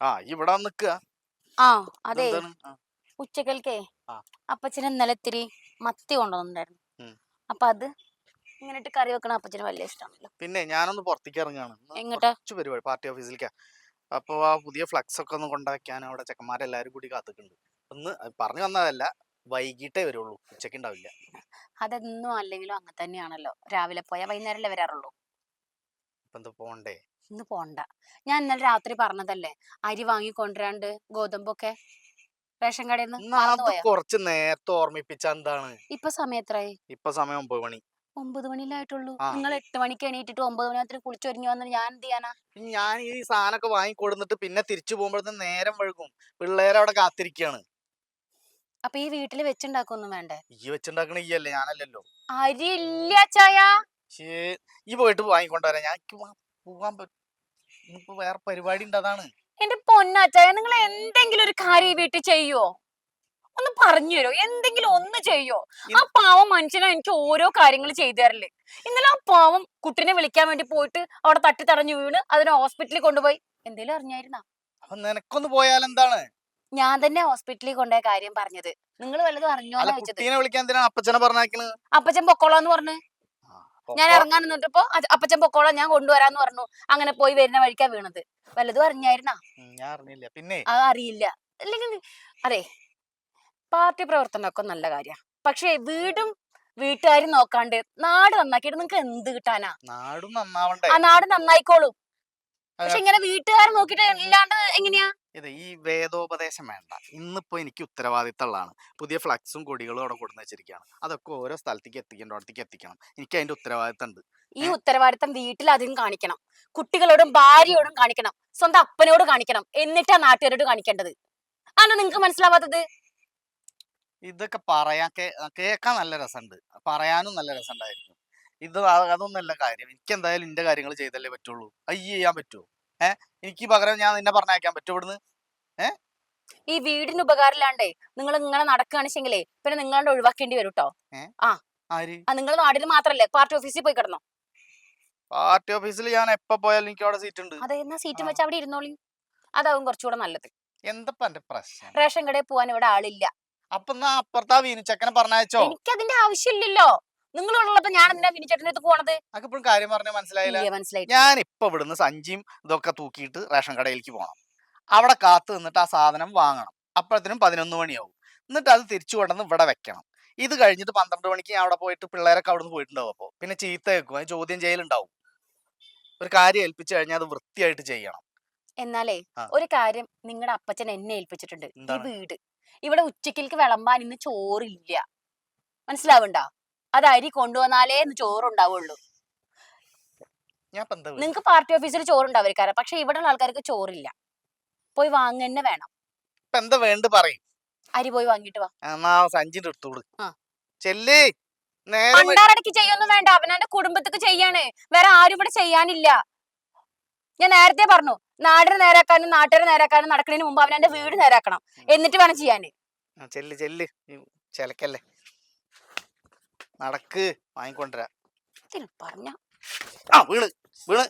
ആ ഇവിടെ നിക്കുക ആ അതെ. എന്താണ് ആ, ഉച്ചക്കൽക്കേ ആ. അപ്പച്ചന് ഇന്നലെ ഇത്തിരി മത്തി കൊണ്ടുവന്നിട്ടുണ്ടായിരുന്നു. ഉം. അപ്പൊ അത് ഇങ്ങനെ ഇട്ട് കറി വെക്കണ അപ്പച്ചന് വലിയ ഇഷ്ടമാണല്ലോ പിന്നെ ഞാനൊന്ന് പുറത്തേക്ക് ഇറങ്ങാണ്. ഇന്ന് എങ്ങട്ടാ? കുറച്ച് പരിപാടി പാർട്ടി ഓഫീസിലേക്കാ. അപ്പൊ ആ പുതിയ ഫ്ലക്സ് ഒക്കെ ഒന്ന് കൊണ്ടാക്കാൻ അവിടെ ചെക്കന്മാരെല്ലാരും കൂടി കാത്തിട്ടുണ്ട് ഒന്ന് പറഞ്ഞു വന്നതല്ല വൈകിട്ടേ വരുള്ളൂ. ഉച്ചയ്ക്ക് ഉണ്ടാവില്ല. അതെന്നും അല്ലെങ്കിലും അങ്ങനെ തന്നെയാണല്ലോ. രാവിലെ പോയാൽ വൈകുന്നേരമല്ലേ വരാറുള്ളൂ. പോണ്ടേ? ഇന്ന് പോണ്ട. ഞാൻ ഇന്നലെ രാത്രി പറഞ്ഞതല്ലേ അരി വാങ്ങി കൊണ്ടുവരാണ്ട് ഗോതമ്പൊക്കെ റേഷൻ കടയിൽ നിന്ന് കുറച്ച് നേരത്തെ ഓർമ്മിപ്പിച്ച എന്താണ്? ഇപ്പൊ സമയം എത്രയായി ഇപ്പൊ സമയം ഒമ്പത് മണി. ഒമ്പത് മണിയിലായിട്ടുള്ളൂ. നിങ്ങൾ എട്ട് മണിക്ക് എണീറ്റിട്ട് ഒമ്പത് മണി മണിയാത്തിന് കുളിച്ചൊരുങ്ങി വന്നിട്ട് ഞാൻ എന്ത് ചെയ്യാനാ? ഞാൻ ഈ സാധനമൊക്കെ വാങ്ങിക്കൊടുന്നിട്ട് പിന്നെ തിരിച്ചു പോകുമ്പോഴത്തേന് നേരം വഴുകും. പിള്ളേരവിടെ കാത്തിരിക്കാണ്. അപ്പൊ ഈ വീട്ടിൽ വെച്ചുണ്ടാക്കൊന്നും വേണ്ടേ? ഈ വെച്ചുണ്ടാക്കണ ഈ അല്ലേ ഞാനല്ലല്ലോ. അരി ഇല്ല ചായ. ശേ ഈ പോയിട്ട് വാങ്ങിക്കൊണ്ടുവരാം. ഞാൻ പോകാൻ പറ്റും വേറെ പരിപാടി ഉണ്ട് അതാണ്. എന്റെ പൊന്നാച്ചായ നിങ്ങൾ എന്തെങ്കിലും ഒരു കാര്യം ഈ വീട്ടിൽ ചെയ്യോ ഒന്ന് പറഞ്ഞു തരോ എന്തെങ്കിലും ഒന്ന് ചെയ്യോ ആ പാവം മനുഷ്യനെ എനിക്ക് ഓരോ കാര്യങ്ങൾ ചെയ്തു തരല്ലേ ഇന്നലെ ആ പാവം കുട്ടിനെ വിളിക്കാൻ വേണ്ടി പോയിട്ട് അവിടെ തട്ടി തടഞ്ഞു വീണ് അതിനെ ഹോസ്പിറ്റലിൽ കൊണ്ടുപോയി. എന്തേലും അറിഞ്ഞായിരുന്നാ? നിനക്കൊന്ന് പോയാൽ എന്താണ്? ഞാൻ തന്നെ ഹോസ്പിറ്റലിൽ കൊണ്ടുപോയ കാര്യം പറഞ്ഞത്. നിങ്ങൾ വല്ലതും അറിഞ്ഞോ അപ്പച്ചനെ പൊക്കോളാന്ന് പറഞ്ഞു. ഞാൻ ഇറങ്ങാൻ നിന്നിട്ടിപ്പോ അപ്പച്ചൻ പൊക്കോളാം ഞാൻ കൊണ്ടുവരാന്ന് പറഞ്ഞു. അങ്ങനെ പോയി വരുന്ന വഴിക്കാ വീണത്. വല്ലതും അറിഞ്ഞായിരുന്നാ? ഞാൻ അറിഞ്ഞില്ല. പിന്നെ? അത് അറിയില്ല. അല്ലെങ്കിൽ അതെ പാർട്ടി പ്രവർത്തനമൊക്കെ നല്ല കാര്യ. പക്ഷേ വീടും വീട്ടുകാരും നോക്കാണ്ട് നാട് നന്നാക്കിയിട്ട് നിങ്ങക്ക് എന്ത് കിട്ടാനാ? നാടും നന്നാവണ്ടേ? ആ നാട് നന്നായിക്കോളും. പക്ഷെ ഇങ്ങനെ വീട്ടുകാരെ നോക്കിട്ട് ഇല്ലാണ്ട് എങ്ങനെയാ? ഇത് ഈ വേദോപദേശം വേണ്ട. ഇന്നിപ്പോൾ എനിക്ക് ഉത്തരവാദിത്തമുള്ളതാണ് പുതിയ ഫ്ലക്സും കൊടികളും അവിടെ കൊടുന്ന് വെച്ചിരിക്കുകയാണ് അതൊക്കെ ഓരോ സ്ഥലത്തേക്ക് എത്തിക്കേണ്ട അടുത്തേക്ക് എത്തിക്കണം. എനിക്ക് അതിന്റെ ഉത്തരവാദിത്തം ഉണ്ട് ഈ ഉത്തരവാദിത്തം വീട്ടിൽ അധികം കാണിക്കണം. കുട്ടികളോടും ഭാര്യയോടും കാണിക്കണം. സ്വന്തം അപ്പനോട് കാണിക്കണം. എന്നിട്ടാ നാട്ടുകാരോട് കാണിക്കേണ്ടത്. ആണ് നിങ്ങൾക്ക് മനസ്സിലാവാത്തത്? ഇതൊക്കെ പറയാൻ കേൾക്കാൻ നല്ല രസമുണ്ട്. പറയാനും നല്ല രസമുണ്ടായിരിക്കും. ഇത് അ- അതൊന്നുമല്ല കാര്യം. എനിക്ക് എന്തായാലും എന്റെ കാര്യങ്ങൾ ചെയ്തല്ലേ പറ്റുള്ളൂ. അയ്യ ചെയ്യാൻ പറ്റുമോ ഏഹ് എനിക്ക് പകരം ഞാൻ നിന്നെ പറഞ്ഞയക്കാൻ പറ്റുമോ ഇവിടുന്ന്? ഈ വീടിന് ഉപകാരമില്ലാണ്ടേ നിങ്ങൾ ഇങ്ങനെ നടക്കുകയാണെങ്കിലേ പിന്നെ നിങ്ങളെ ഒഴിവാക്കേണ്ടി വരും കേട്ടോ ആ. നിങ്ങൾ നാടിന് മാത്രല്ലേ പാർട്ടി ഓഫീസിൽ പോയി കിടന്നോ? പാർട്ടി ഓഫീസിൽ ഞാൻ എപ്പോ പോയാലും എനിക്ക് അവിടെ സീറ്റ് ഉണ്ട് അതെ എന്നാ സീറ്റ്. വെച്ച് അവിടെ ഇരുന്നോളി. അതാവും കുറച്ചുകൂടെ നല്ലത്. എന്റെ പ്രശ്നം? റേഷൻ കടയിൽ പോവാൻ ഇവിടെ ആളില്ല. അപ്പൊ അപ്പുറത്താ വീനിച്ചക്കനെ പറഞ്ഞയച്ചോ? എനിക്ക് അതിന്റെ ആവശ്യമില്ലല്ലോ. നിങ്ങൾ ഉള്ളപ്പോ ഞാൻ എന്തിനാ വിനിച്ചേട്ടന്റെ അടുത്ത് പോണത്? അതൊക്കെ ഇപ്പോഴും കാര്യം പറഞ്ഞ മനസ്സിലായില്ല? മനസ്സിലായി ഞാൻ ഇപ്പൊ ഇവിടുന്ന് സഞ്ചിയും ഇതൊക്കെ തൂക്കിയിട്ട് റേഷൻ കടയിലേക്ക് പോകണം അവിടെ കാത്തു നിന്നിട്ട് ആ സാധനം വാങ്ങണം. അപ്പോഴത്തേനും പതിനൊന്ന് മണിയാവും. എന്നിട്ട് അത് തിരിച്ചു കൊണ്ടുവന്ന് ഇവിടെ വെക്കണം. ഇത് കഴിഞ്ഞിട്ട് പന്ത്രണ്ട് മണിക്ക് ഞാൻ അവിടെ പോയിട്ട് പിള്ളേരൊക്കെ അവിടെ നിന്ന് പോയിട്ടുണ്ടാവും അപ്പോൾ. പിന്നെ ചീത്ത വെക്കും അത് ചോദ്യം ചെയ്യലുണ്ടാവും. ഒരു കാര്യം ഏൽപ്പിച്ചു കഴിഞ്ഞാൽ അത് വൃത്തിയായിട്ട് ചെയ്യണം. എന്നാലേ ഒരു കാര്യം നിങ്ങളുടെ അപ്പച്ചൻ എന്നെ ഏൽപ്പിച്ചിട്ടുണ്ട്. ഈ വീട്. ഇവിടെ ഉച്ചക്കിലേക്ക് വിളമ്പാൻ ഇന്ന് ചോറില്ല. മനസ്സിലാവണ്ട? അത് അരി കൊണ്ടുവന്നാലേ ഇന്ന് ചോറുണ്ടാവുള്ളൂ. നിങ്ങൾക്ക് പാർട്ടി ഓഫീസിൽ ചോറുണ്ടാവും പക്ഷെ ഇവിടെ ഉള്ള ആൾക്കാർക്ക് ചോറില്ല. പോയി വാങ്ങന്നെ വേണം. ഇപ്പൊ എന്താ വേണ്ട പറയും. അരി പോയി വാങ്ങിട്ട് വാ. എന്നാ സഞ്ചിന്റെ എടുത്തോളൂ ആ. ചെല്ലേ. നേരെ പണ്ടാരടക്ക് ചെയ്യൊന്നും വേണ്ട. അവനവന്റെ കുടുംബത്തേക്ക് ചെയ്യാണ്. വേറെ ആരും ഇവിടെ ചെയ്യാനില്ല. ഞാൻ നേരത്തെ പറഞ്ഞു. നാടിനെ നേരാക്കാനും നാട്ടുകാരെ നേരാക്കാനും നടക്കുന്നതിന് മുമ്പ് അവനവന്റെ വീട് നേരാക്കണം. എന്നിട്ട് വേണം ചെയ്യാന്. ചെല്ല് ചെല്ല്. നീ ചിലക്കല്ലേ. നടക്ക്. വാങ്ങിക്കൊണ്ടുവരാ. ഇതിന് പറഞ്ഞ ആ വീണ്. വീണ്.